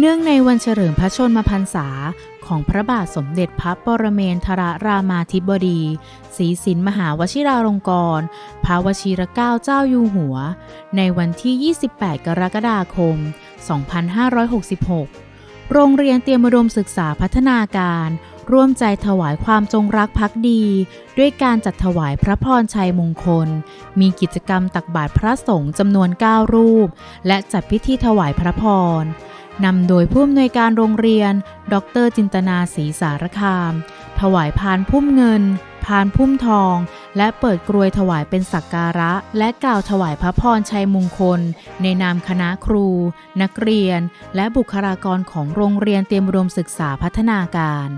เนื่องในวันเฉลิมพระชนมพรรษาของพระบาทสมเด็จพระปรเมนทรรามาธิบดีศรีสินมหาวชิราลงกรณ์พระวชิรเกล้าเจ้าอยู่หัว ในวันที่ 28 กรกฎาคม 2566 โรงเรียนเตรียมอุดมศึกษาพัฒนาการ ร่วมใจถวายความจงรักภักดี ด้วยการจัดถวายพระพรชัยมงคล มีกิจกรรมตักบาตรพระสงฆ์จำนวน 9 รูป และจัดพิธีถวายพระพร นำโดยผู้อำนวยการโรงเรียน ดรจินตนาศรีสารคาม ถวายพานพุ่มเงิน พานพุ่มทอง และเปิดกรวยถวายเป็นสักการะ และกล่าวถวายพระพรชัยมงคล ในนามคณะครู นักเรียน และบุคลากรของโรงเรียนเตรียมรวมศึกษาพัฒนาการ